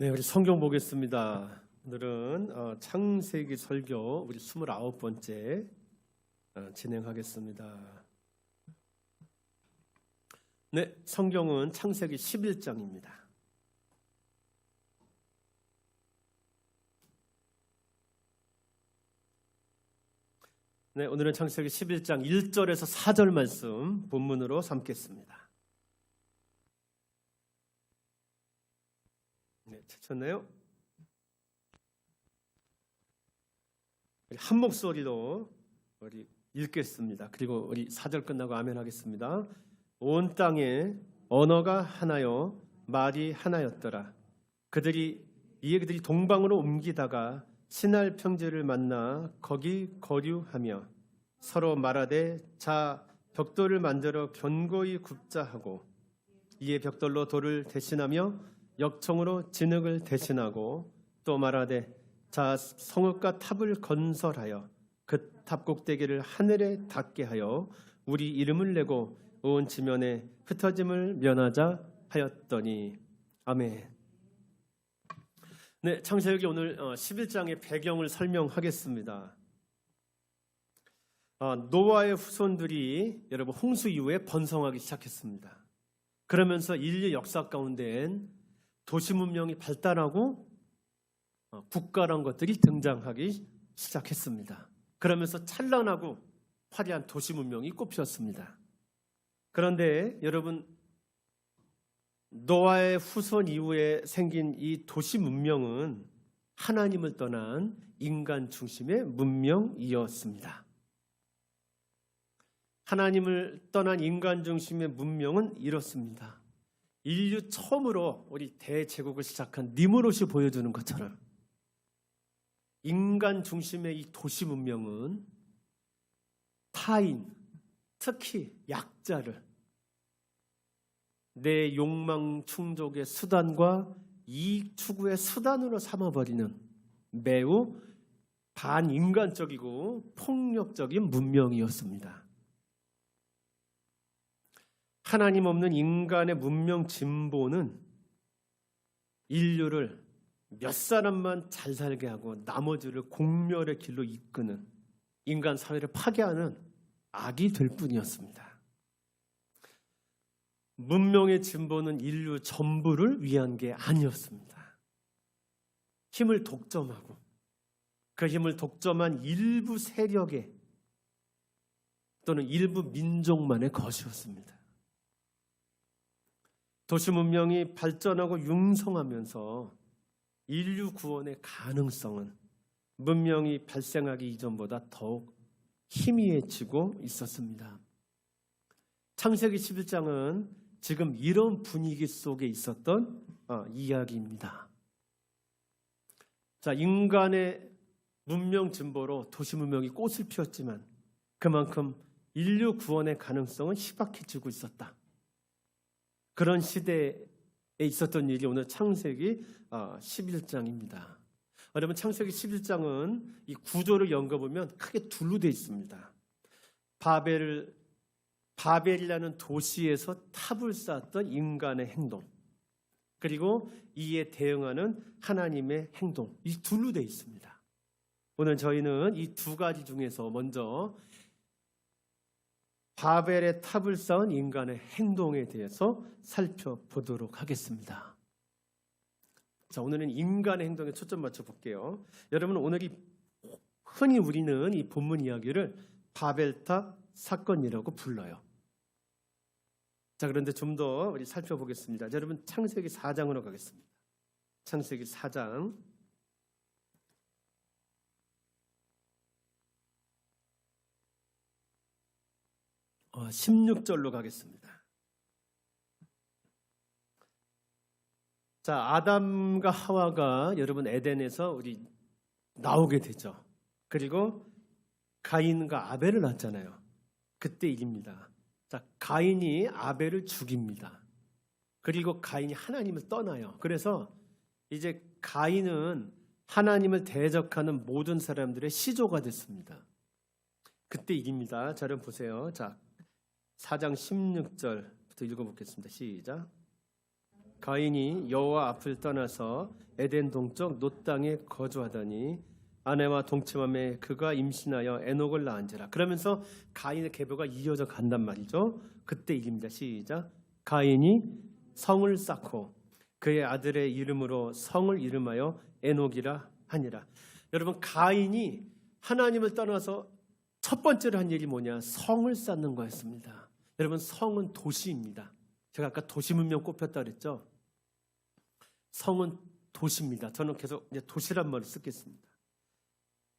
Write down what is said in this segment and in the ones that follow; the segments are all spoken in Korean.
네, 우리 성경 보겠습니다. 오늘은 어, 창세기 설교 우리 29번째 어, 진행하겠습니다. 네, 성경은 창세기 11장입니다. 네, 오늘은 창세기 11장 1절에서 4절 말씀 본문으로 삼겠습니다. 네, 찾았나요? 한 목소리로 우리 읽겠습니다. 그리고 우리 4절 끝나고 아멘 하겠습니다. 온 땅에 언어가 하나요 말이 하나였더라. 그들이 이에 그들이 동방으로 옮기다가 신할 평지를 만나 거기 거류하며 서로 말하되 자 벽돌을 만들어 견고히 굽자 하고 이에 벽돌로 돌을 대신하며 역청으로 진흙을 대신하고 또 말하되 자 성읍과 탑을 건설하여 그 탑 꼭대기를 하늘에 닿게 하여 우리 이름을 내고 온 지면에 흩어짐을 면하자 하였더니 아멘. 네, 창세기 오늘 11장의 배경을 설명하겠습니다. 어, 노아의 후손들이 여러분 홍수 이후에 번성하기 시작했습니다. 그러면서 인류 역사 가운데엔 도시 문명이 발달하고 어, 국가란 것들이 등장하기 시작했습니다. 그러면서 찬란하고 화려한 도시 문명이 꽃피었습니다. 그런데 여러분 노아의 후손 이후에 생긴 이 도시 문명은 하나님을 떠난 인간 중심의 문명이었습니다. 하나님을 떠난 인간 중심의 문명은 이렇습니다. 인류 처음으로 우리 대제국을 시작한 니무롯이 보여주는 것처럼 인간 중심의 이 도시 문명은 타인, 특히 약자를 내 욕망 충족의 수단과 이익 추구의 수단으로 삼아버리는 매우 반인간적이고 폭력적인 문명이었습니다. 하나님 없는 인간의 문명 진보는 인류를 몇 사람만 잘 살게 하고 나머지를 공멸의 길로 이끄는 인간 사회를 파괴하는 악이 될 뿐이었습니다. 문명의 진보는 인류 전부를 위한 게 아니었습니다. 힘을 독점하고 그 힘을 독점한 일부 세력의 또는 일부 민족만의 것이었습니다. 도시 문명이 발전하고 융성하면서 인류 구원의 가능성은 문명이 발생하기 이전보다 더욱 희미해지고 있었습니다. 창세기 11장은 지금 이런 분위기 속에 있었던 어, 이야기입니다. 자, 인간의 문명 진보로 도시 문명이 꽃을 피웠지만 그만큼 인류 구원의 가능성은 희박해지고 있었다. 그런 시대에 있었던 일이 오늘 창세기 11장입니다. 여러분 창세기 11장은 이 구조를 연거보면 크게 둘로 되어 있습니다. 바벨을 바벨이라는 도시에서 탑을 쌓았던 인간의 행동, 그리고 이에 대응하는 하나님의 행동, 이 둘로 되어 있습니다. 오늘 저희는 이 두 가지 중에서 먼저 바벨의 탑을 쌓은 인간의 행동에 대해서 살펴보도록 하겠습니다. 자, 오늘은 인간의 행동에 초점 맞춰 볼게요. 여러분, 오늘 이 흔히 우리는 이 본문 이야기를 바벨탑 사건이라고 불러요. 자, 그런데 좀 더 우리 살펴보겠습니다. 자, 여러분, 창세기 4장으로 가겠습니다. 창세기 4장. 16절로 가겠습니다. 자, 아담과 하와가 여러분 에덴에서 우리 나오게 되죠. 그리고 가인과 아벨을 낳잖아요. 그때 일입니다. 자, 가인이 아벨을 죽입니다. 그리고 가인이 하나님을 떠나요. 그래서 이제 가인은 하나님을 대적하는 모든 사람들의 시조가 됐습니다. 그때 일입니다. 자, 여러분 보세요. 자, 4장 16절부터 읽어보겠습니다. 시작. 가인이 여호와 앞을 떠나서 에덴 동쪽 노 땅에 거주하더니 아내와 동침함에 그가 임신하여 에녹을 낳은지라. 그러면서 가인의 계보가 이어져 간단 말이죠. 그때 일입니다. 시작. 가인이 성을 쌓고 그의 아들의 이름으로 성을 이름하여 에녹이라 하니라. 여러분 가인이 하나님을 떠나서 첫 번째로 한 일이 뭐냐? 성을 쌓는 거였습니다. 여러분 성은 도시입니다. 제가 아까 도시 문명 꼽혔다 그랬죠. 성은 도시입니다. 저는 계속 이제 도시란 말을 쓰겠습니다.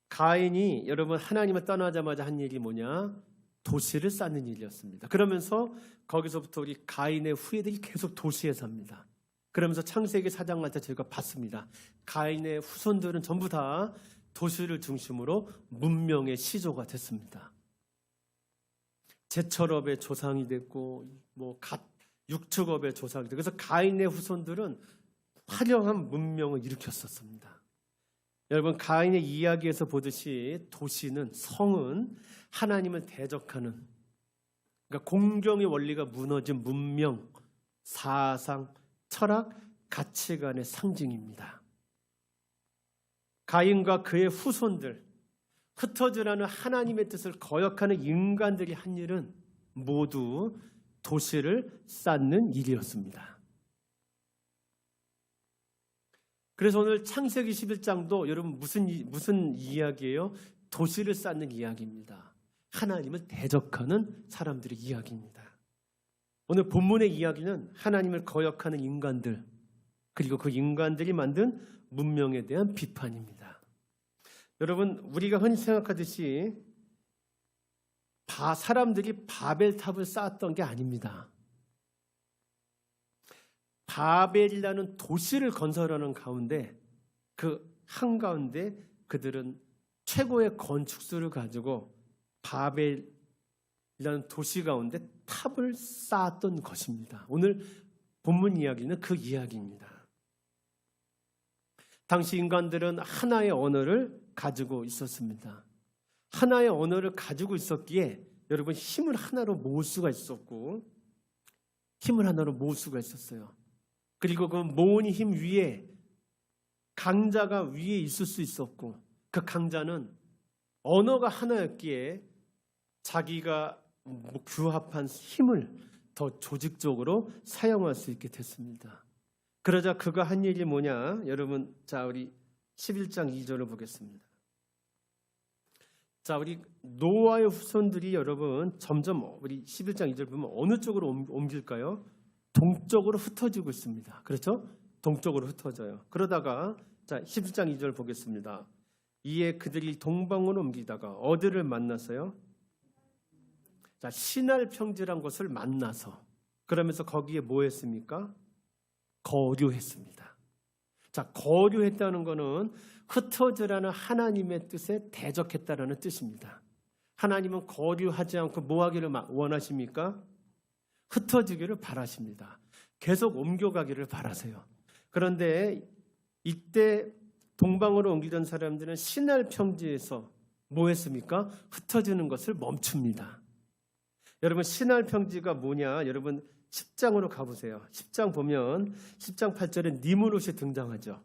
가인이 여러분 하나님을 떠나자마자 한 일이 뭐냐? 도시를 쌓는 일이었습니다. 그러면서 거기서부터 우리 가인의 후예들이 계속 도시에 삽니다. 그러면서 창세기 사장 갈때 저희가 봤습니다. 가인의 후손들은 전부 다 도시를 중심으로 문명의 시조가 됐습니다. 제철업의 조상이 됐고 뭐 갓, 육축업의 조상이 됐고 그래서 가인의 후손들은 화려한 문명을 일으켰었습니다. 여러분 가인의 이야기에서 보듯이 도시는 성은 하나님을 대적하는 그러니까 공경의 원리가 무너진 문명, 사상, 철학, 가치관의 상징입니다. 가인과 그의 후손들, 흩어지라는 하나님의 뜻을 거역하는 인간들이 한 일은 모두 도시를 쌓는 일이었습니다. 그래서 오늘 창세기 11장도 여러분 무슨 이- 무슨 이야기예요? 도시를 쌓는 이야기입니다. 하나님을 대적하는 사람들의 이야기입니다. 오늘 본문의 이야기는 하나님을 거역하는 인간들 그리고 그 인간들이 만든 문명에 대한 비판입니다. 여러분 우리가 흔히 생각하듯이 바 사람들이 바벨탑을 쌓았던 게 아닙니다. 바벨이라는 도시를 건설하는 가운데 그 한가운데 그들은 최고의 건축수를 가지고 바벨이라는 도시 가운데 탑을 쌓았던 것입니다. 오늘 본문 이야기는 그 이야기입니다. 당시 인간들은 하나의 언어를 가지고 있었습니다. 하나의 언어를 가지고 있었기에 여러분 힘을 하나로 모을 수가 있었고 힘을 하나로 모을 수가 있었어요. 그리고 그 모은 힘 위에 강자가 위에 있을 수 있었고 그 강자는 언어가 하나였기에 자기가 뭐 규합한 힘을 더 조직적으로 사용할 수 있게 됐습니다. 그러자 그가 한 일이 뭐냐? 여러분, 자, 우리 11장 2절을 보겠습니다. 자, 우리 노아의 후손들이 여러분 점점 우리 11장 2절 보면 어느 쪽으로 옮- 옮길까요? 동쪽으로 흩어지고 있습니다. 그렇죠? 동쪽으로 흩어져요. 그러다가 자, 11장 2절 보겠습니다. 이에 그들이 동방으로 옮기다가 어디를 만났어요? 자, 신할 평지란 곳을 만나서 그러면서 거기에 뭐 했습니까? 거류했습니다. 자, 거류했다는 것은 흩어지라는 하나님의 뜻에 대적했다라는 뜻입니다. 하나님은 거류하지 않고 뭐 하기를 마- 원하십니까? 흩어지기를 바라십니다. 계속 옮겨가기를 바라세요. 그런데 이때 동방으로 옮기던 사람들은 신할 평지에서 뭐 했습니까? 흩어지는 것을 멈춥니다. 여러분 신할 평지가 뭐냐? 여러분 10장으로 가보세요. 10장 보면 10장 8절에 니무롯이 등장하죠.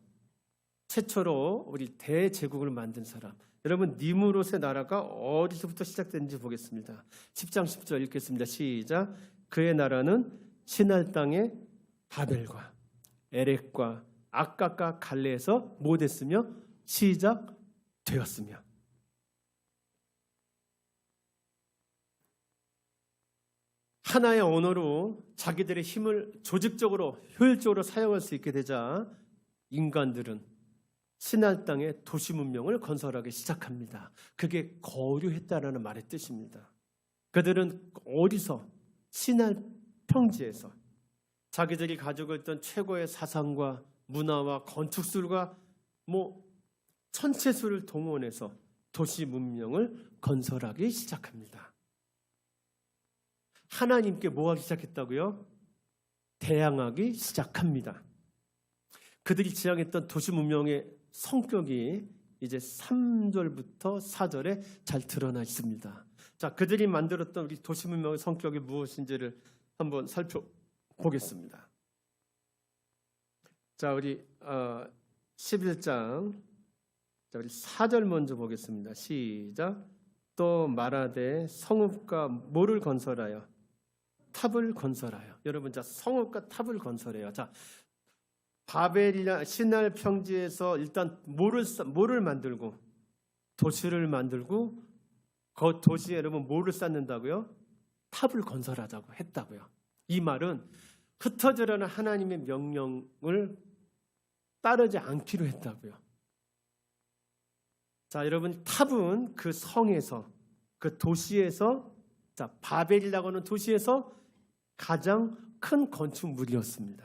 최초로 우리 대제국을 만든 사람. 여러분 니무롯의 나라가 어디서부터 시작됐는지 보겠습니다. 10장 10절 읽겠습니다. 시작. 그의 나라는 신할 땅의 바벨과 에렉과 아까까 갈레에서 뭐 됐으며 시작되었으며 하나의 언어로 자기들의 힘을 조직적으로 효율적으로 사용할 수 있게 되자 인간들은 신할 땅의 도시 문명을 건설하기 시작합니다. 그게 거류했다라는 말의 뜻입니다. 그들은 어디서 신할 평지에서 자기들이 가지고 있던 최고의 사상과 문화와 건축술과 뭐 천체수를 동원해서 도시 문명을 건설하기 시작합니다. 하나님께 뭐 하기 시작했다고요? 대항하기 시작합니다. 그들이 지향했던 도시 문명의 성격이 이제 3절부터 4절에 잘 드러나 있습니다. 자, 그들이 만들었던 우리 도시 문명의 성격이 무엇인지를 한번 살펴보겠습니다. 자, 우리 어, 11장 자, 우리 4절 먼저 보겠습니다. 시작. 또 말하되 성읍과 뭐를 건설하여 탑을 건설하여. 여러분 자, 성읍과 탑을 건설해요. 자, 바벨이나 신할 평지에서 일단 쌓- 뭐를 만들고 도시를 만들고 그 도시에 여러분 뭐를 쌓는다고요? 탑을 건설하자고 했다고요. 이 말은 흩어져라는 하나님의 명령을 따르지 않기로 했다고요. 자, 여러분 탑은 그 성에서 그 도시에서 자, 바벨이라고 하는 도시에서 가장 큰 건축물이었습니다.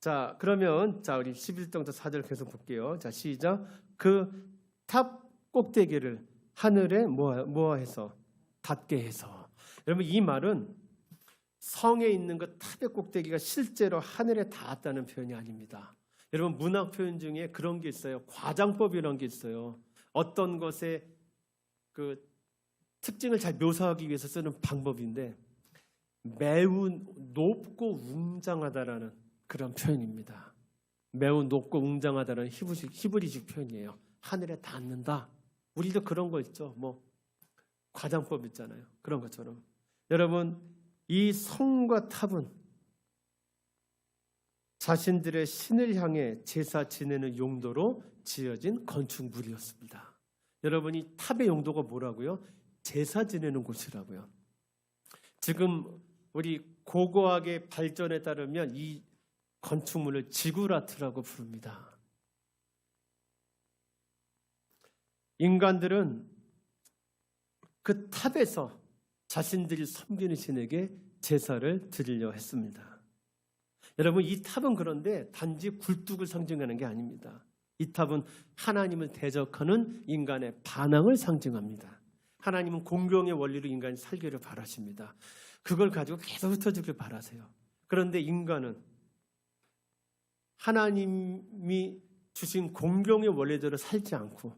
자, 그러면 자, 우리 11장부터 4절 계속 볼게요. 자, 시작. 그 탑 꼭대기를 하늘에 모아, 모아해서 닿게 해서. 여러분 이 말은 성에 있는 그 탑의 꼭대기가 실제로 하늘에 닿았다는 표현이 아닙니다. 여러분 문학 표현 중에 그런 게 있어요. 과장법이라는 게 있어요. 어떤 것의 그 특징을 잘 묘사하기 위해서 쓰는 방법인데 매우 높고 웅장하다라는 그런 표현입니다. 매우 높고 웅장하다는 히브리식, 히브리식 표현이에요. 하늘에 닿는다. 우리도 그런 거 있죠. 뭐 과장법 있잖아요. 그런 것처럼 여러분 이 성과 탑은 자신들의 신을 향해 제사 지내는 용도로 지어진 건축물이었습니다. 여러분 이 탑의 용도가 뭐라고요? 제사 지내는 곳이라고요. 지금 우리 고고학의 발전에 따르면 이 건축물을 지구라트라고 부릅니다. 인간들은 그 탑에서 자신들이 섬기는 신에게 제사를 드리려 했습니다. 여러분 이 탑은 그런데 단지 굴뚝을 상징하는 게 아닙니다. 이 탑은 하나님을 대적하는 인간의 반항을 상징합니다. 하나님은 공경의 원리로 인간이 살기를 바라십니다. 그걸 가지고 계속 흩어지길 바라세요. 그런데 인간은 하나님이 주신 공경의 원리대로 살지 않고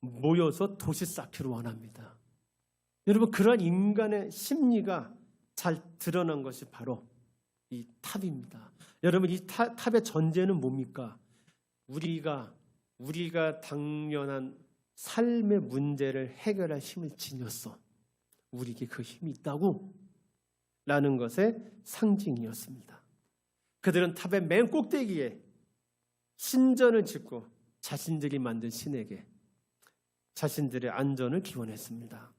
모여서 도시 쌓기를 원합니다. 여러분 그러한 인간의 심리가 잘 드러난 것이 바로 이 탑입니다. 여러분 이 타- 탑의 전제는 뭡니까? 우리가 우리가 당면한 삶의 문제를 해결할 힘을 지녔어. 우리에게 그 힘이 있다고 라는 것의 상징이었습니다. 그들은 탑의 맨 꼭대기에 신전을 짓고 자신들이 만든 신에게 자신들의 안전을 기원했습니다.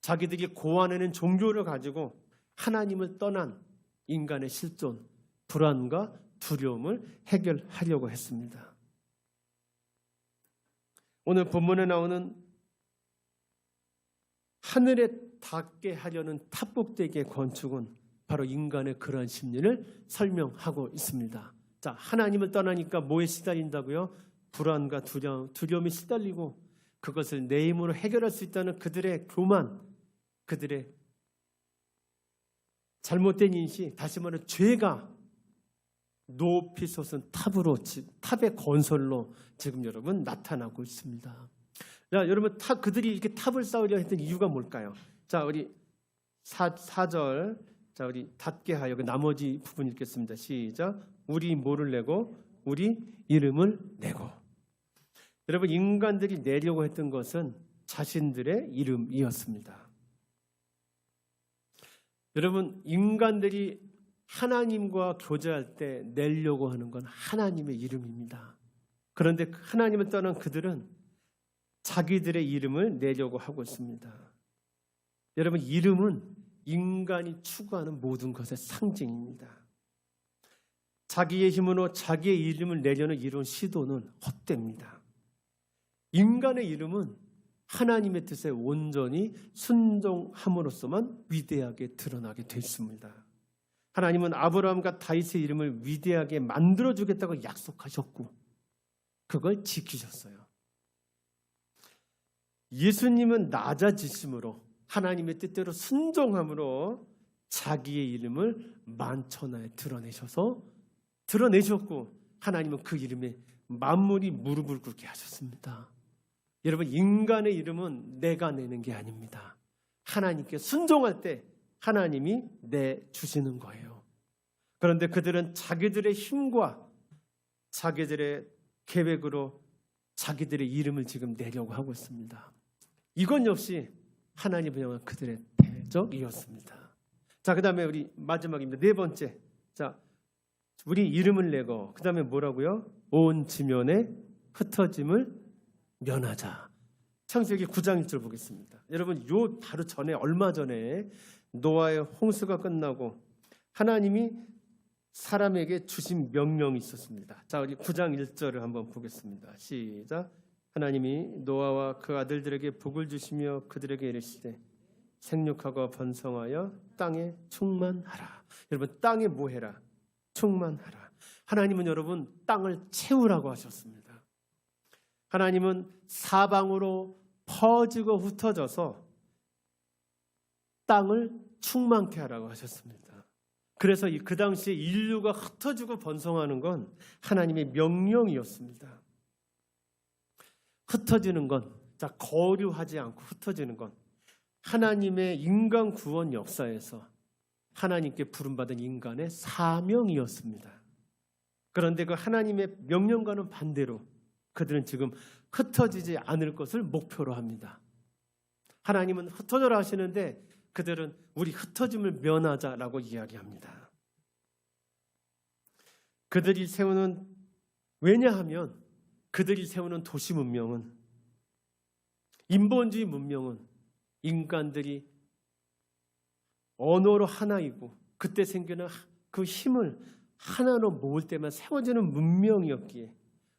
자기들이 고안해낸 종교를 가지고 하나님을 떠난 인간의 실존, 불안과 두려움을 해결하려고 했습니다. 오늘 본문에 나오는 하늘에 닿게 하려는 탑꼭대기의 건축은 바로 인간의 그러한 심리를 설명하고 있습니다. 자, 하나님을 떠나니까 뭐에 시달린다고요? 불안과 두려움, 두려움에 시달리고 그것을 내 힘으로 해결할 수 있다는 그들의 교만, 그들의 잘못된 인식, 다시 말해 죄가 높이 솟은 탑으로 지- 탑의 건설로 지금 여러분 나타나고 있습니다. 자, 여러분 탑 그들이 이렇게 탑을 쌓으려 했던 이유가 뭘까요? 자, 우리 사, 4절 자, 우리 닫게 하여 그 나머지 부분 읽겠습니다. 시작. 우리 뭐를 내고 우리 이름을 내고. 여러분 인간들이 내려고 했던 것은 자신들의 이름이었습니다. 여러분 인간들이 하나님과 교제할 때 내려고 하는 건 하나님의 이름입니다. 그런데 그 하나님을 떠난 그들은 자기들의 이름을 내려고 하고 있습니다. 여러분 이름은 인간이 추구하는 모든 것의 상징입니다. 자기의 힘으로 자기의 이름을 내려는 이런 시도는 헛됩니다. 인간의 이름은 하나님의 뜻에 온전히 순종함으로써만 위대하게 드러나게 됐습니다. 하나님은 아브라함과 다윗의 이름을 위대하게 만들어 주겠다고 약속하셨고 그걸 지키셨어요. 예수님은 낮아지심으로 하나님의 뜻대로 순종함으로 자기의 이름을 만천하에 드러내셔서 드러내셨고 하나님은 그 이름에 만물이 무릎을 꿇게 하셨습니다. 여러분 인간의 이름은 내가 내는 게 아닙니다. 하나님께 순종할 때 하나님이 내 주시는 거예요. 그런데 그들은 자기들의 힘과 자기들의 계획으로 자기들의 이름을 지금 내려고 하고 있습니다. 이건 역시 하나님을 향한 그들의 대적이었습니다. 자, 그 다음에 우리 마지막입니다. 네 번째. 자, 우리 이름을 내고, 그 다음에 뭐라고요? 온 지면에 흩어짐을 면하자. 창세기 9장 1절 보겠습니다. 여러분, 요 바로 전에, 얼마 전에 노아의 홍수가 끝나고 하나님이 사람에게 주신 명령이 있었습니다. 자, 우리 9장 1절을 한번 보겠습니다. 시작. 하나님이 노아와 그 아들들에게 복을 주시며 그들에게 이르시되 생육하고 번성하여 땅에 충만하라. 여러분 땅에 뭐 해라? 충만하라. 하나님은 여러분 땅을 채우라고 하셨습니다. 하나님은 사방으로 퍼지고 흩어져서 땅을 충만케 하라고 하셨습니다. 그래서 이- 그 당시에 인류가 흩어지고 번성하는 건 하나님의 명령이었습니다. 흩어지는 건, 자, 거류하지 않고 흩어지는 건 하나님의 인간 구원 역사에서 하나님께 부름받은 인간의 사명이었습니다. 그런데 그 하나님의 명령과는 반대로 그들은 지금 흩어지지 않을 것을 목표로 합니다. 하나님은 흩어져라 하시는데 그들은 우리 흩어짐을 면하자라고 이야기합니다. 그들이 세우는 왜냐하면 그들이 세우는 도시 문명은 인본주의 문명은 인간들이 언어로 하나이고 그때 생기는 그 힘을 하나로 모을 때만 세워지는 문명이었기에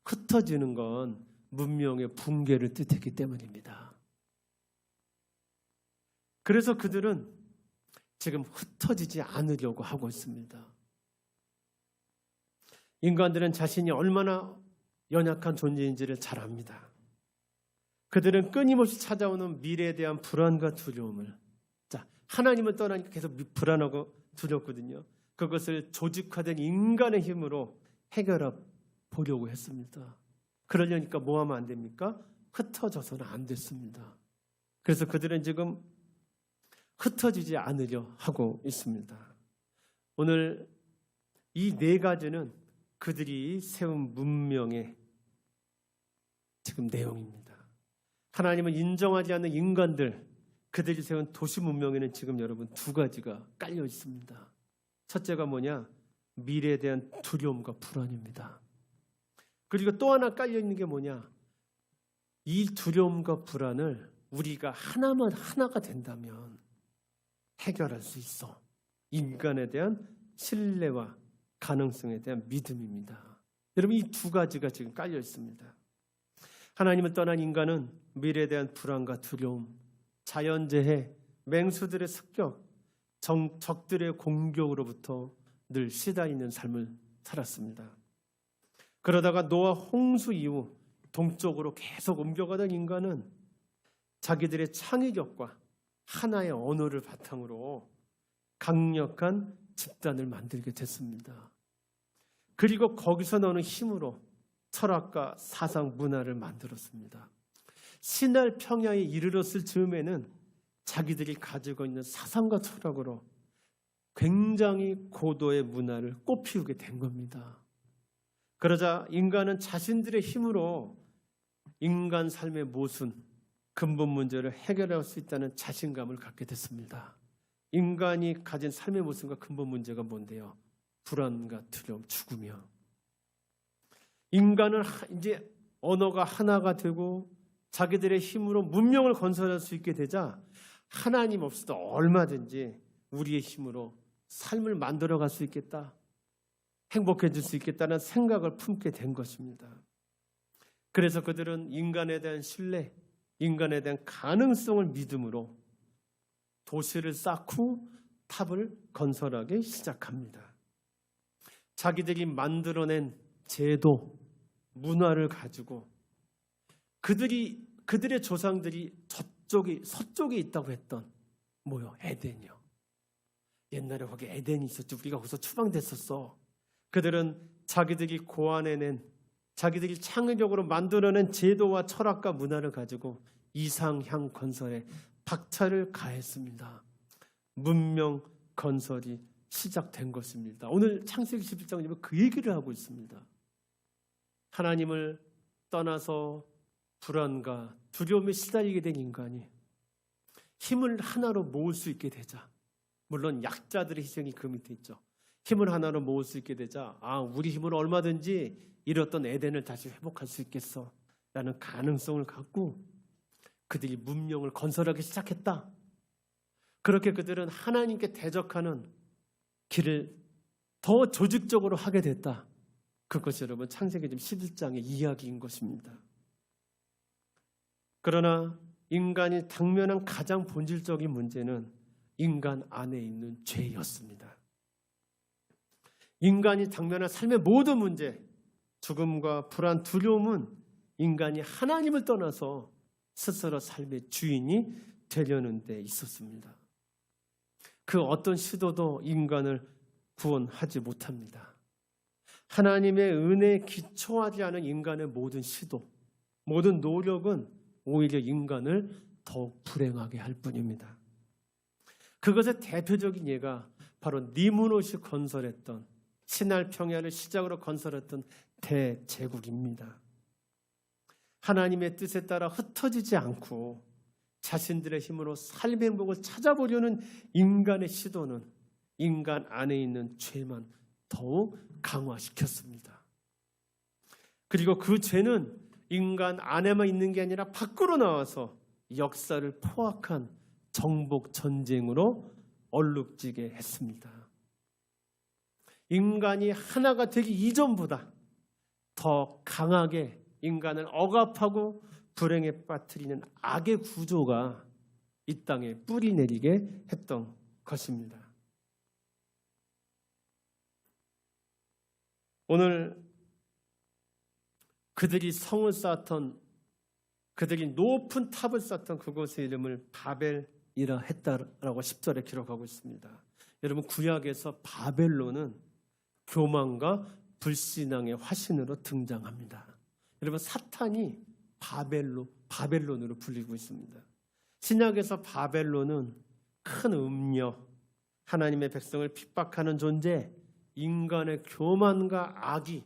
흩어지는 건 문명의 붕괴를 뜻했기 때문입니다. 그래서 그들은 지금 흩어지지 않으려고 하고 있습니다. 인간들은 자신이 얼마나 연약한 존재인지를 잘 압니다. 그들은 끊임없이 찾아오는 미래에 대한 불안과 두려움을 자 하나님을 떠나니까 계속 미- 불안하고 두렵거든요. 그것을 조직화된 인간의 힘으로 해결해 보려고 했습니다. 그러려니까 뭐 하면 안 됩니까? 흩어져서는 안 됐습니다. 그래서 그들은 지금 흩어지지 않으려 하고 있습니다. 오늘 이 네 가지는 그들이 세운 문명의 지금 내용입니다. 하나님을 인정하지 않는 인간들, 그들이 세운 도시 문명에는 지금 여러분 두 가지가 깔려 있습니다. 첫째가 뭐냐? 미래에 대한 두려움과 불안입니다. 그리고 또 하나 깔려 있는 게 뭐냐? 이 두려움과 불안을 우리가 하나만 하나가 된다면 해결할 수 있어. 인간에 대한 신뢰와 가능성에 대한 믿음입니다. 여러분 이 두 가지가 지금 깔려 있습니다. 하나님을 떠난 인간은 미래에 대한 불안과 두려움, 자연재해, 맹수들의 습격, 정, 적들의 공격으로부터 늘 시달리는 삶을 살았습니다. 그러다가 노아 홍수 이후 동쪽으로 계속 옮겨가던 인간은 자기들의 창의력과 하나의 언어를 바탕으로 강력한 집단을 만들게 됐습니다. 그리고 거기서 나오는 힘으로 철학과 사상 문화를 만들었습니다. 신할 평야에 이르렀을 즈음에는 자기들이 가지고 있는 사상과 철학으로 굉장히 고도의 문화를 꽃피우게 된 겁니다. 그러자 인간은 자신들의 힘으로 인간 삶의 모순, 근본 문제를 해결할 수 있다는 자신감을 갖게 됐습니다. 인간이 가진 삶의 모순과 근본 문제가 뭔데요? 불안과 두려움, 죽음이요. 인간은 하- 이제 언어가 하나가 되고 자기들의 힘으로 문명을 건설할 수 있게 되자 하나님 없이도 얼마든지 우리의 힘으로 삶을 만들어 갈 수 있겠다. 행복해질 수 있겠다는 생각을 품게 된 것입니다. 그래서 그들은 인간에 대한 신뢰, 인간에 대한 가능성을 믿음으로 도시를 쌓고 탑을 건설하기 시작합니다. 자기들이 만들어낸 제도, 문화를 가지고 그들이 그들의 조상들이 저쪽이 서쪽에 있다고 했던 뭐요? 에덴이요. 옛날에 거기 에덴이 있었죠. 우리가 거기서 추방됐었어. 그들은 자기들이 고안해낸 자기들이 창의적으로 만들어낸 제도와 철학과 문화를 가지고 이상향 건설에 박차를 가했습니다. 문명 건설이 시작된 것입니다. 오늘 창세기 11장을 보면 그 얘기를 하고 있습니다. 하나님을 떠나서 불안과 두려움에 시달리게 된 인간이 힘을 하나로 모을 수 있게 되자 물론 약자들의 희생이 그 밑에 있죠. 힘을 하나로 모을 수 있게 되자 아 우리 힘으로 얼마든지 잃었던 에덴을 다시 회복할 수 있겠어 라는 가능성을 갖고 그들이 문명을 건설하기 시작했다. 그렇게 그들은 하나님께 대적하는 길을 더 조직적으로 하게 됐다. 그것이 여러분 창세기좀 11장의 이야기인 것입니다. 그러나 인간이 당면한 가장 본질적인 문제는 인간 안에 있는 죄였습니다. 인간이 당면한 삶의 모든 문제, 죽음과 불안, 두려움은 인간이 하나님을 떠나서 스스로 삶의 주인이 되려는 데 있었습니다. 그 어떤 시도도 인간을 구원하지 못합니다. 하나님의 은혜에 기초하지 않은 인간의 모든 시도, 모든 노력은 오히려 인간을 더욱 불행하게 할 뿐입니다. 그것의 대표적인 예가 바로 니무롯이 건설했던 신할 평야를 시작으로 건설했던 대제국입니다. 하나님의 뜻에 따라 흩어지지 않고 자신들의 힘으로 삶의 행복을 찾아보려는 인간의 시도는 인간 안에 있는 죄만 더욱 강화시켰습니다. 그리고 그 죄는 인간 안에만 있는 게 아니라 밖으로 나와서 역사를 포악한 정복 전쟁으로 얼룩지게 했습니다. 인간이 하나가 되기 이전보다 더 강하게 인간을 억압하고 불행에 빠뜨리는 악의 구조가 이 땅에 뿌리 내리게 했던 것입니다. 오늘 그들이 성을 쌓았던 그들이 높은 탑을 쌓던 그곳의 이름을 바벨이라 했다라고 10절에 기록하고 있습니다. 여러분 구약에서 바벨론은 교만과 불신앙의 화신으로 등장합니다. 여러분 사탄이 바벨로 바벨론으로 불리고 있습니다. 신약에서 바벨론은 큰 음녀, 하나님의 백성을 핍박하는 존재, 인간의 교만과 악이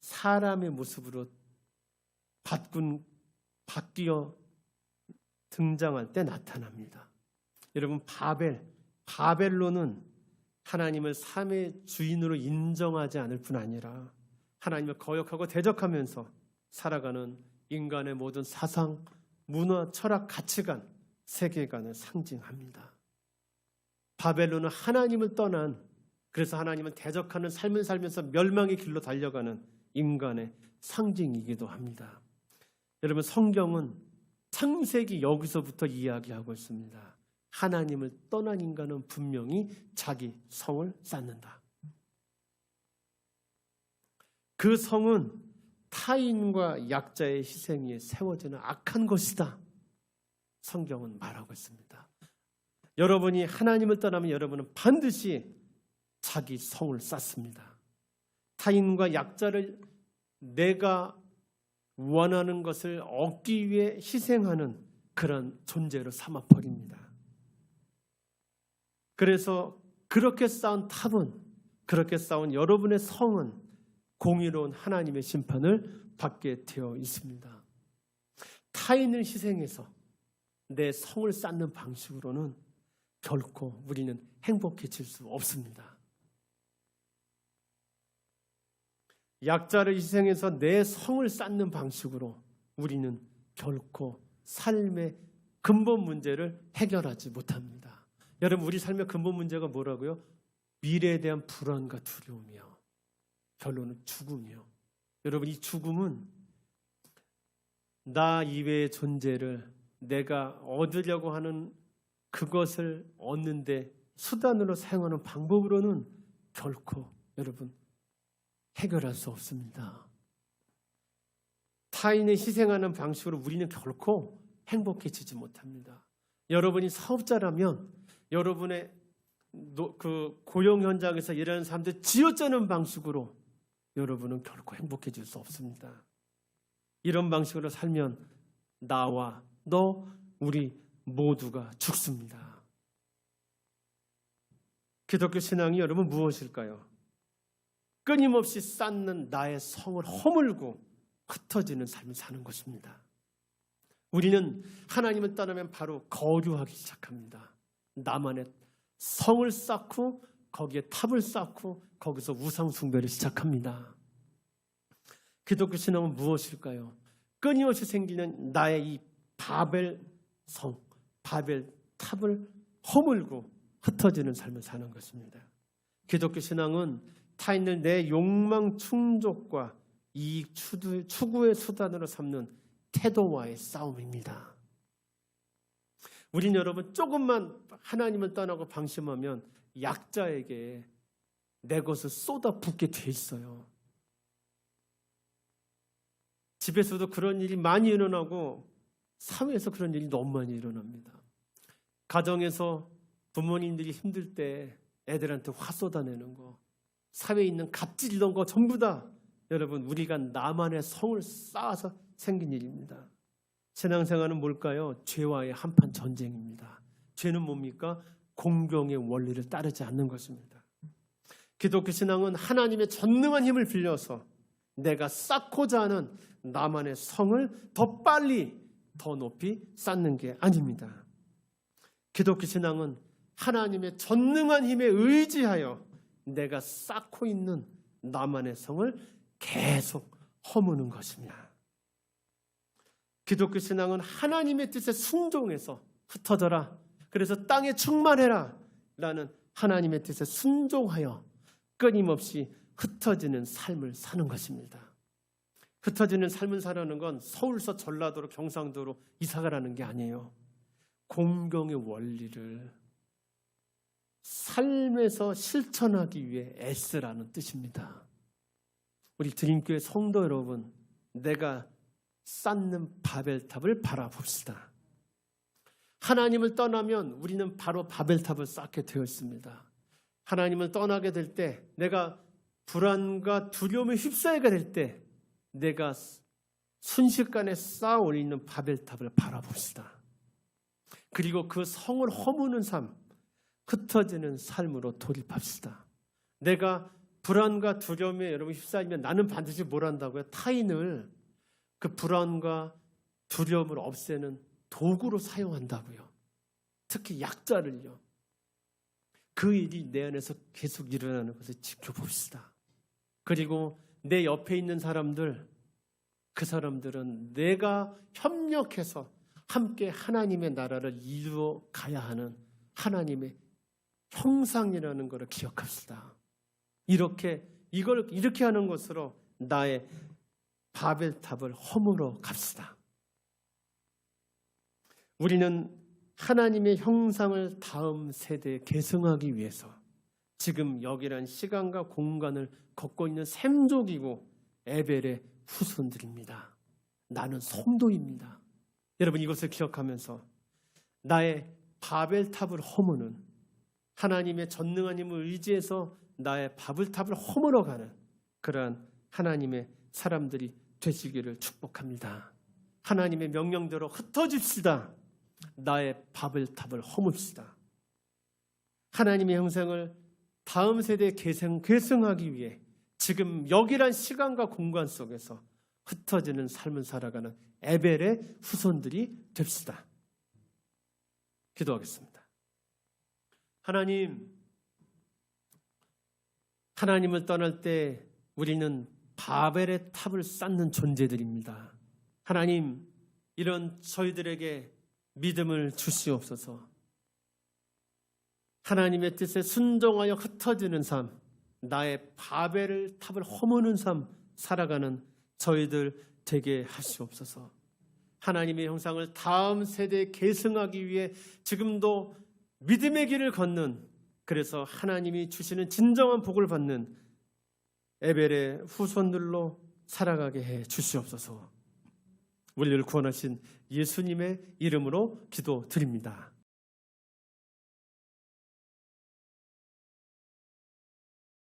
사람의 모습으로 바꾼 바뀌어 등장할 때 나타납니다. 여러분 바벨 바벨론은 하나님을 삶의 주인으로 인정하지 않을 뿐 아니라 하나님을 거역하고 대적하면서 살아가는 인간의 모든 사상, 문화, 철학, 가치관, 세계관을 상징합니다. 바벨론은 하나님을 떠난 그래서 하나님을 대적하는 삶을 살면서 멸망의 길로 달려가는 인간의 상징이기도 합니다. 여러분 성경은 창세기 여기서부터 이야기하고 있습니다. 하나님을 떠난 인간은 분명히 자기 성을 쌓는다. 그 성은 타인과 약자의 희생에 세워지는 악한 것이다. 성경은 말하고 있습니다. 여러분이 하나님을 떠나면 여러분은 반드시 자기 성을 쌓습니다. 타인과 약자를 내가 원하는 것을 얻기 위해 희생하는 그런 존재로 삼아 버립니다. 그래서 그렇게 쌓은 탑은 그렇게 쌓은 여러분의 성은 공의로운 하나님의 심판을 받게 되어 있습니다. 타인을 희생해서 내 성을 쌓는 방식으로는 결코 우리는 행복해질 수 없습니다. 약자를 희생해서 내 성을 쌓는 방식으로 우리는 결코 삶의 근본 문제를 해결하지 못합니다. 여러분, 우리 삶의 근본 문제가 뭐라고요? 미래에 대한 불안과 두려움이요. 결론은 죽음이요. 여러분, 이 죽음은 나 이외의 존재를 내가 얻으려고 하는 그것을 얻는데 수단으로 사용하는 방법으로는 결코 여러분 해결할 수 없습니다. 타인을 희생하는 방식으로 우리는 결코 행복해지지 못합니다. 여러분이 사업자라면 여러분의 그 고용 현장에서 일하는 사람들 지어짜는 방식으로 여러분은 결코 행복해질 수 없습니다. 이런 방식으로 살면 나와 너 우리 모두가 죽습니다. 기독교 신앙이 여러분 무엇일까요? 끊임없이 쌓는 나의 성을 허물고 흩어지는 삶을 사는 것입니다. 우리는 하나님을 떠나면 바로 거류하기 시작합니다. 나만의 성을 쌓고 거기에 탑을 쌓고 거기서 우상 숭배를 시작합니다. 기독교 신앙은 무엇일까요? 끊임없이 생기는 나의 이 바벨 성, 바벨 탑을 허물고 흩어지는 삶을 사는 것입니다. 기독교 신앙은 타인을 내 욕망 충족과 이익 추구의 수단으로 삼는 태도와의 싸움입니다. 우린 여러분 조금만 하나님을 떠나고 방심하면 약자에게 내 것을 쏟아붓게 돼 있어요. 집에서도 그런 일이 많이 일어나고 사회에서 그런 일이 너무 많이 일어납니다. 가정에서 부모님들이 힘들 때 애들한테 화 쏟아내는 거, 사회에 있는 갑질 이런 거 전부 다 여러분 우리가 나만의 성을 쌓아서 생긴 일입니다. 신앙생활은 뭘까요? 죄와의 한판 전쟁입니다. 죄는 뭡니까? 공경의 원리를 따르지 않는 것입니다. 기독교 신앙은 하나님의 전능한 힘을 빌려서 내가 쌓고자 하는 나만의 성을 더 빨리 더 높이 쌓는 게 아닙니다. 기독교 신앙은 하나님의 전능한 힘에 의지하여 내가 쌓고 있는 나만의 성을 계속 허무는 것입니다. 기독교 신앙은 하나님의 뜻에 순종해서 흩어져라. 그래서 땅에 충만해라. 라는 하나님의 뜻에 순종하여 끊임없이 흩어지는 삶을 사는 것입니다. 흩어지는 삶을 사라는 건 서울서 전라도로 경상도로 이사가라는 게 아니에요. 공경의 원리를 삶에서 실천하기 위해 애쓰라는 뜻입니다. 우리 드림교회 성도 여러분, 내가 쌓는 바벨탑을 바라봅시다. 하나님을 떠나면 우리는 바로 바벨탑을 쌓게 되어 있습니다. 하나님을 떠나게 될 때, 내가 불안과 두려움에 휩싸이게 될 때, 내가 순식간에 쌓아 올리는 바벨탑을 바라봅시다. 그리고 그 성을 허무는 삶, 흩어지는 삶으로 돌입합시다. 내가 불안과 두려움에 여러분 휩싸이면 나는 반드시 뭘 한다고요? 타인을 그 불안과 두려움을 없애는 도구로 사용한다고요. 특히 약자를요. 그 일이 내 안에서 계속 일어나는 것을 지켜봅시다. 그리고 내 옆에 있는 사람들, 그 사람들은 내가 협력해서 함께 하나님의 나라를 이루어 가야 하는 하나님의 형상이라는 것을 기억합시다. 이렇게 이걸 이렇게 하는 것으로 나의 바벨탑을 허물어 갑시다. 우리는 하나님의 형상을 다음 세대에 계승하기 위해서 지금 여기란 시간과 공간을 걷고 있는 샘족이고 에벨의 후손들입니다. 나는 성도입니다. 여러분 이것을 기억하면서 나의 바벨탑을 허무는 하나님의 전능한 힘을 의지해서 나의 바벨탑을 허물어가는 그러한 하나님의 사람들이 되시기를 축복합니다. 하나님의 명령대로 흩어집시다. 나의 바벨탑을 허뭅시다. 하나님의 형상을 다음 세대에 계승, 계승하기 위해 지금 여기란 시간과 공간 속에서 흩어지는 삶을 살아가는 에벨의 후손들이 됩시다. 기도하겠습니다. 하나님, 하나님을 떠날 때 우리는 바벨의 탑을 쌓는 존재들입니다. 하나님, 이런 저희들에게 믿음을 주시옵소서. 하나님의 뜻에 순종하여 흩어지는 삶, 나의 바벨 탑을 허무는 삶 살아가는 저희들 되게 하시옵소서. 하나님의 형상을 다음 세대에 계승하기 위해 지금도 믿음의 길을 걷는 그래서 하나님이 주시는 진정한 복을 받는 에벨의 후손들로 살아가게 해 주시옵소서. 우리를 구원하신 예수님의 이름으로 기도드립니다.